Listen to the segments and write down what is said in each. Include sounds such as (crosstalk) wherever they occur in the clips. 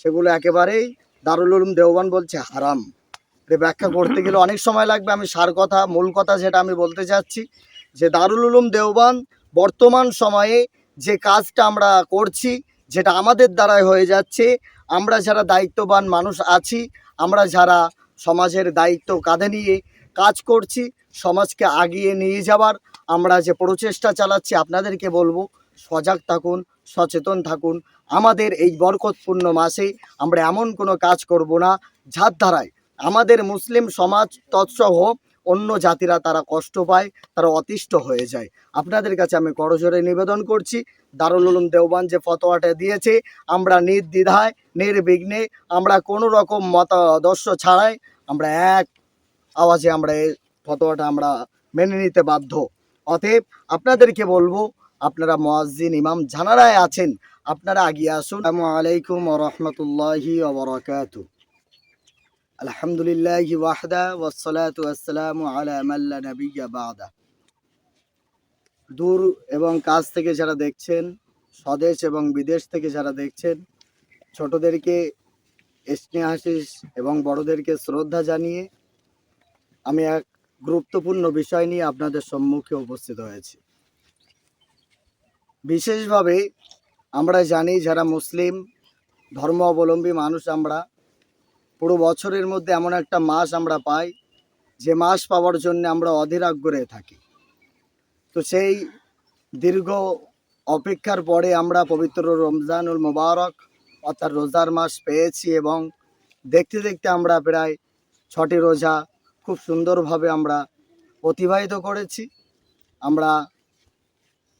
সেগুলো একেবারেই দারুল উলুম দেওবান বলছে হারাম। ব্যাখ্যা করতে গেলে অনেক সময় লাগবে, আমি সার কথা, মূল কথা যেটা আমি বলতে চাচ্ছি, যে দারুল উলুম দেওবান বর্তমান সময়ে যে কাজটা আমরা করছি, যেটা আমাদের দ্বারাই হয়ে যাচ্ছে, আমরা যারা দায়িত্ববান মানুষ আছি, আমরা যারা সমাজের দায়িত্ব কাঁধে নিয়ে কাজ করছি, সমাজকে আগিয়ে নিয়ে যাবার আমরা যে প্রচেষ্টা চালাচ্ছি, আপনাদেরকে বলব, সজাগ থাকুন সচেতন থাকুন। আমাদের এই বরকতপূর্ণ মাসে আমরা এমন কোনো কাজ করব না, যার আমাদের মুসলিম সমাজ তৎসহ অন্য জাতিরা তারা কষ্ট পায়, তারা অতিষ্ঠ হয়ে যায়। আপনাদের কাছে আমি করজোরে নিবেদন করছি, দারুল উলুম দেওবান যে ফতোয়াটা দিয়েছে, আমরা নির্দ্বিধায়, নির্বিঘ্নে, আমরা কোনো রকম মতাদর্শ ছাড়াই, আমরা এক আওয়াজে আমরা এই ফতোয়াটা আমরা মেনে নিতে বাধ্য। অতএব আপনাদেরকে বলব আপনারা মোয়াজ্জিন ইমাম জানারায় আছেন, আপনারা আগিয়ে আসুন। আসসালামু আলাইকুম রহমতুল্লাহি ওবরাকাতু আলহামদুলিল্লাহ ওয়াহদা ওয়াসসালাতু ওয়াসসালামু আলা মাল্লা নাবিয়্যা বাদা। দূর এবং কাছ থেকে যারা দেখছেন, স্বদেশ এবং বিদেশ থেকে যারা দেখছেন, ছোটদেরকে স্নেহাশিস এবং বড়দেরকে শ্রদ্ধা জানিয়ে আমি এক গুরুত্বপূর্ণ বিষয় নিয়ে আপনাদের সম্মুখে উপস্থিত হয়েছি। বিশেষভাবে আমরা জানি যারা মুসলিম ধর্ম অবলম্বী মানুষ আমরা, পুরো বছরের মধ্যে এমন একটা মাস আমরা পাই, যে মাস পাওয়ার জন্য আমরা অধীর আগ্রহে থাকি। তো সেই দীর্ঘ অপেক্ষার পরে আমরা পবিত্র রমজানুল মোবারক, অর্থাৎ রোজার মাস পেয়েছি এবং দেখতে দেখতে আমরা প্রায় ছটি রোজা খুব সুন্দরভাবে আমরা অতিবাহিত করেছি। আমরা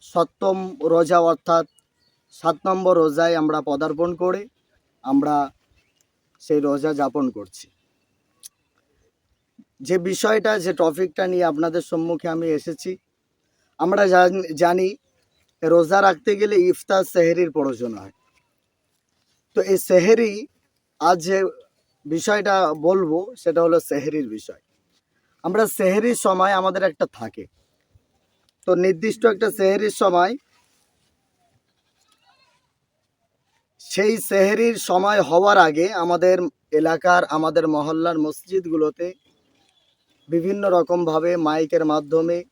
সপ্তম রোজা অর্থাৎ সাত নম্বর রোজায় আমরা পদার্পণ করে আমরা সেই রোজা যাপন করছি। যে বিষয়টা, যে টপিকটা নিয়ে আপনাদের সম্মুখে আমি এসেছি, আমরা জান- রোজা রাখতে গেলে ইফতার সেহেরির প্রয়োজন হয়। তো এই সেহেরি, আজ যে বিষয়টা বলব, সেটা হলো সেহেরির বিষয়। আমরা সেহেরির সময় আমাদের একটা থাকে। তো নির্দিষ্ট একটা সেহেরির সময়, সেই সেহেরির সময় হওয়ার আগে আমাদের এলাকার, আমাদের মহল্লার মসজিদগুলোতে বিভিন্ন রকমভাবে মাইকের মাধ্যমে,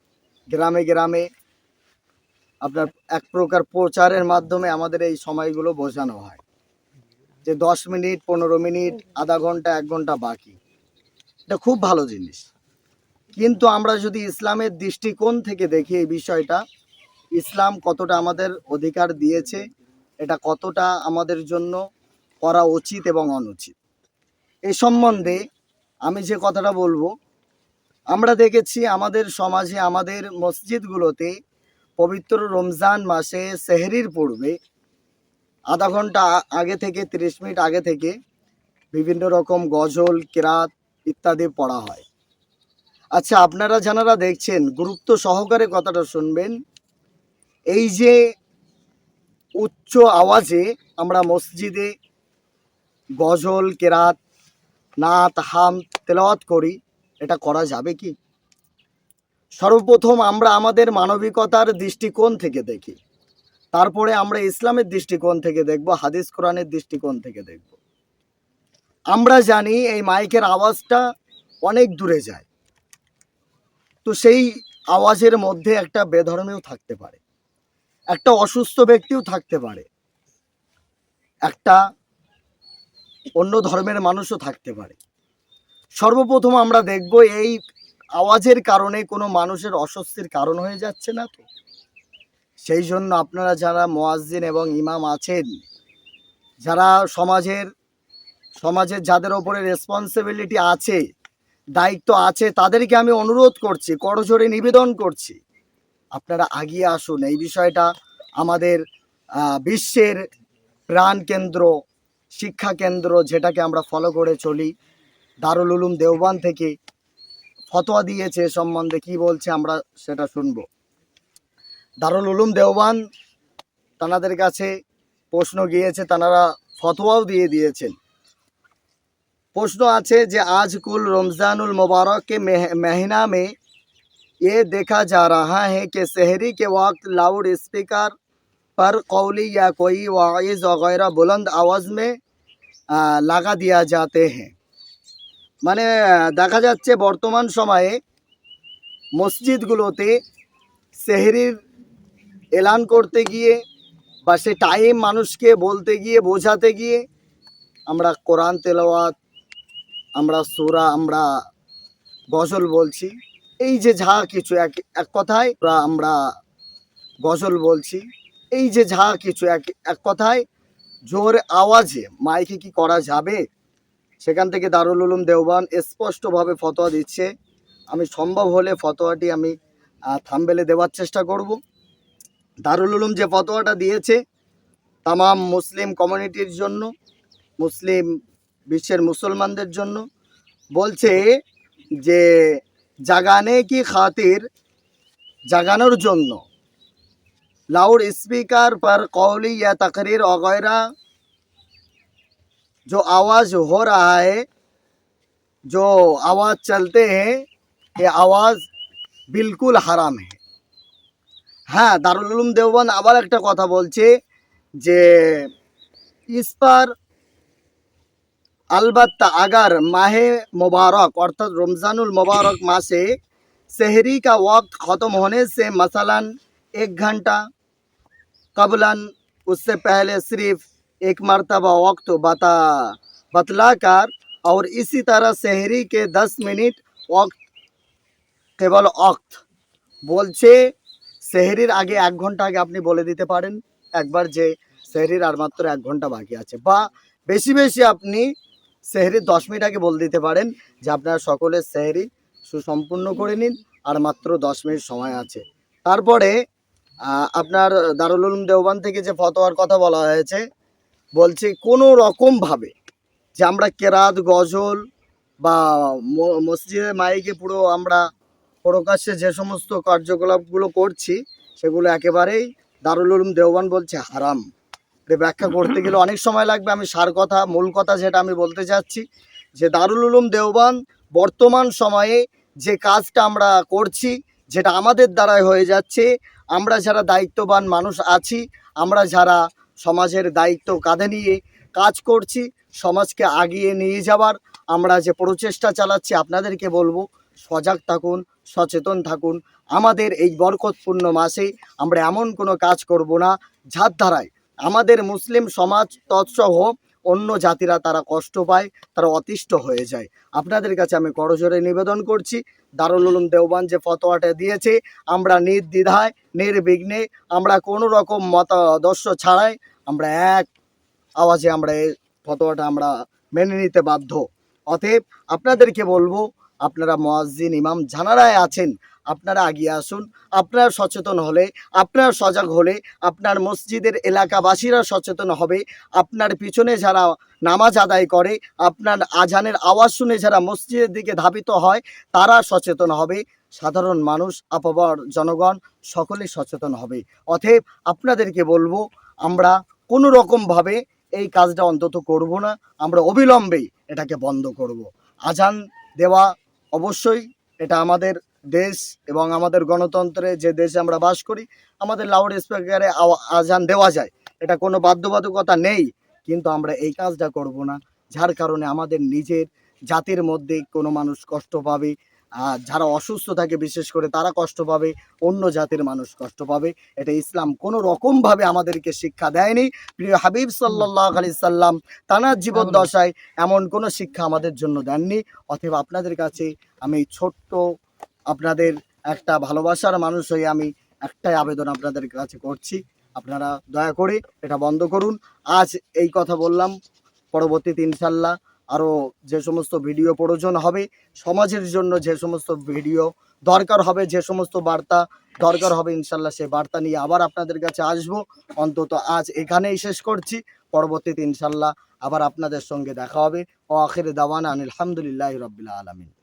গ্রামে গ্রামে আপনার এক প্রকার প্রচারের মাধ্যমে আমাদের এই সময়গুলো বোঝানো হয়। যে দশ মিনিট, পনেরো মিনিট, আধা ঘণ্টা, এক ঘণ্টা বাকি। এটা খুব ভালো জিনিস। কিন্তু আমরা যদি ইসলামের দৃষ্টিকোণ থেকে দেখি এই বিষয়টা, ইসলাম কতটা আমাদের অধিকার দিয়েছে, এটা কতটা আমাদের জন্য করা উচিত এবং অনুচিত। এ সম্বন্ধে আমি যে কথাটা বলব, আমরা দেখেছি আমাদের সমাজে আমাদের মসজিদগুলোতে পবিত্র রমজান মাসে সেহরির পূর্বে আধা ঘণ্টা আগে থেকে, তিরিশ মিনিট আগে থেকে বিভিন্ন রকম গজল, কেরাত ইত্যাদি পড়া হয়। আচ্ছা আপনারা যারা দেখছেন, গুরুত্ব সহকারে কথাটা শুনবেন। এই যে উচ্চ আওয়াজে আমরা মসজিদে গজল, কেরাত, নাত, হাম তেলাওয়াত করি, এটা করা যাবে কি? সর্বপ্রথম আমরা আমাদের মানবিকতার দৃষ্টিকোণ থেকে দেখি। তারপরে আমরা ইসলামের দৃষ্টিকোণ থেকে দেখব, হাদিস কোরআনের দৃষ্টিকোণ থেকে দেখব। আমরা জানি এই মাইকের আওয়াজটা অনেক দূরে যায়। তো সেই আওয়াজের মধ্যে একটা বেধর্মেও থাকতে পারে। একটা অসুস্থ ব্যক্তিও থাকতে পারে। একটা অন্য ধর্মের মানুষও থাকতে পারে। সর্বপ্রথম আমরা দেখব এই আওয়াজের কারণে কোনো মানুষের অস্বস্তির কারণ হয়ে যাচ্ছে না তো? সেই জন্য আপনারা যারা মোয়াজ্জিন এবং ইমাম আছেন, যারা সমাজের সমাজের যাদের ওপরে রেসপন্সিবিলিটি আছে দায়িত্ব আছে, তাদেরকে আমি অনুরোধ করছি করজোরে নিবেদন করছি। আপনারা আগিয়ে আসুন, এই বিষয়টা আমাদের বিশ্বের প্রাণ কেন্দ্র, শিক্ষা কেন্দ্র যেটাকে আমরা ফলো করে চলি। দারুল উলুম দেওবান থেকে ফতোয়া দিয়েছে সম্বন্ধে, কি বলছে আমরা সেটা শুনব। দারুল উলুম দেওবান তানাদের কাছে প্রশ্ন গিয়েছে, তানারা ফতোয়াও দিয়ে দিয়েছেন। প্রশ্ন আছে যে আজ कुल रमज़ानुल मुबारक के मह- महीना में ये देखा जा रहा है कि शहरी के वक्त लाउड स्पीकर पर कौली या कोई वाइज वगैरह बुलंद आवाज़ में আহ, লাগা দিয়া যাতে হ্যাঁ মানে আহ, দেখা যাচ্ছে বর্তমান সময়ে মসজিদগুলোতে সেহরির এলান করতে গিয়ে বা সে টাইম মানুষকে বলতে গিয়ে বোঝাতে গিয়ে আমরা কোরআন তেলাওয়াত আমরা সুরা, আমরা গজল বলছি। এই যে যা কিছু, এক এক কথায় আমরা- গজল বলছি। এই যে যা কিছু, এক এক কথায় জোর আওয়াজে মাইকে কি করা যাবে? সেখান থেকে দারুল উলুম দেওবান স্পষ্টভাবে ফতোয়া দিচ্ছে। আমি সম্ভব হলে ফতোয়াটি আমি থামবেলে দেওয়ার চেষ্টা করব। দারুল উলুম যে ফতোয়াটা দিয়েছে, তামাম মুসলিম কমিউনিটির জন্য, মুসলিম বিশ্বের মুসলমানদের জন্য বলছে যে জাগানে কি খাতির জাগানোর জন্য लाउड स्पीकर पर कौली या तकरीर वगैरह जो आवाज़ हो रहा है जो आवाज़ चलते हैं ये आवाज़ बिल्कुल হারাম है হ্যাঁ দারুল উলুম দেওবান আবার একটা কথা বলছে যে इस पर अलबत्ता अगर माह मुबारक अर्थात रमज़ानुल मुबारक (coughs) माह से शहरी का वक्त ख़त्म होने से मसलन एक घंटा कबलन उससे पहले सिर्फ एक मरतबा वक्त बता बतला कर और इसी तरह शहरी के दस मिनट वक्त কেবল অক্ত বলছে সেহরির আগে এক ঘন্টা আগে আপনি বলে দিতে পারেন একবার যে সেহরির আর মাত্র এক ঘন্টা বাকি আছে বা বেশি বেশি আপনি সেহরির দশ মিনিট আগে বলে দিতে পারেন যে আপনারা সকলের সেহরি সুসম্পূর্ণ করে নিন আর মাত্র দশ মিনিট সময় আছে। তারপরে আপনার দারুল উলুম দেওবান থেকে যে ফতোয়ার কথা বলা হয়েছে, বলছে কোনো রকমভাবে যে আমরা কেরাত, গজল বা মসজিদে মাইকে পুরো আমরা প্রকাশ্যে যে সমস্ত কার্যকলাপগুলো করছি, সেগুলো একেবারেই দারুল উলুম দেওবান বলছে হারাম। এটা ব্যাখ্যা করতে গেলে অনেক সময় লাগবে। আমি সার কথা, মূল কথা যেটা আমি বলতে চাচ্ছি, যে দারুল উলুম দেওবান বর্তমান সময়ে যে কাজটা আমরা করছি, যেটা আমাদের দ্বারাই হয়ে যাচ্ছে, আমরা যারা দায়িত্ববান মানুষ আছি, আমরা যারা সমাজের দায়িত্ব কাঁধে নিয়ে কাজ করছি, সমাজকে আগিয়ে নিয়ে যাবার আমরা যে প্রচেষ্টা চালাচ্ছি, আপনাদেরকে বলব, সজাগ থাকুন, সচেতন থাকুন। আমাদের এই বরকতপূর্ণ মাসে আমরা এমন কোনো কাজ করব না, যার দ্বারায় আমাদের মুসলিম সমাজ তৎসহ অন্য জাতিরা তারা কষ্ট পায়, তারা অতিষ্ঠ হয়ে যায়। আপনাদের কাছে আমি করজোরে নিবেদন করছি, দারুল উলুম দেওবান যে ফতোয়াটা দিয়েছে, আমরা নির্দ্বিধায়, নির্বিঘ্নে, আমরা কোনো রকম মতাদর্শ ছাড়াই, আমরা এক আওয়াজে আমরা এই ফতোয়াটা আমরা মেনে নিতে বাধ্য। অতএব আপনাদেরকে বলব আপনারা মোয়াজ্জিন ইমাম জানারায় আছেন, আপনারা আগিয়ে আসুন। আপনারা সচেতন হলে, আপনার সজাগ হলে, আপনার মসজিদের এলাকাবাসীরা সচেতন হবে। আপনার পিছনে যারা নামাজ আদায় করে, আপনার আজানের আওয়াজ শুনে যারা মসজিদের দিকে ধাবিত হয়, তারা সচেতন হবে। সাধারণ মানুষ, আপাবর জনগণ সকলেই সচেতন হবে। অতএব আপনাদেরকে বলব, আমরা কোনো রকমভাবে এই কাজটা অন্তত করব না, আমরা অবিলম্বেই এটাকে বন্ধ করব। আজান দেওয়া অবশ্যই এটা আমাদের দেশ এবং আমাদের গণতন্ত্রে যে দেশে আমরা বাস করি, আমাদের লাউড স্পিকারে আজান দেওয়া যায়। এটা কোনো বাধ্যবাধকতা নেই, কিন্তু আমরা এই কাজটা করব না, যার কারণে আমাদের নিজের জাতির মধ্যে কোনো মানুষ কষ্ট পাবে যারা অসুস্থ থাকে, বিশেষ করে তারা কষ্ট পাবে, অন্য জাতির মানুষ কষ্ট পাবে। এটা ইসলাম কোনো রকমভাবে আমাদেরকে শিক্ষা দেয়নি। প্রিয় হাবিব সাল্লাহ আলি সাল্লাম তানার জীবদ্দশায় এমন কোনো শিক্ষা আমাদের জন্য দেননি। অতএব আপনাদের কাছে আমি ছোট্ট আপনাদের একটা ভালোবাসার মানুষ হয়ে আমি একটাই আবেদন আপনাদের কাছে করছি। আপনারা দয়া করে এটা বন্ধ করুন। আজ এই কথা বললাম। পরবর্তীতে ইনশাল্লাহ আরও যে সমস্ত ভিডিও প্রয়োজন হবে, সমাজের জন্য যে সমস্ত ভিডিও দরকার হবে, যে সমস্ত বার্তা দরকার হবে, ইনশাল্লাহ সেই বার্তা নিয়ে আবার আপনাদের কাছে আসব। অন্তত আজ এখানেই শেষ করছি। পরবর্তীতে ইনশাল্লাহ আবার আপনাদের সঙ্গে দেখা হবে। ও আখির দাওয়ান আলহামদুলিল্লাহ রবিল্লা আলমিন।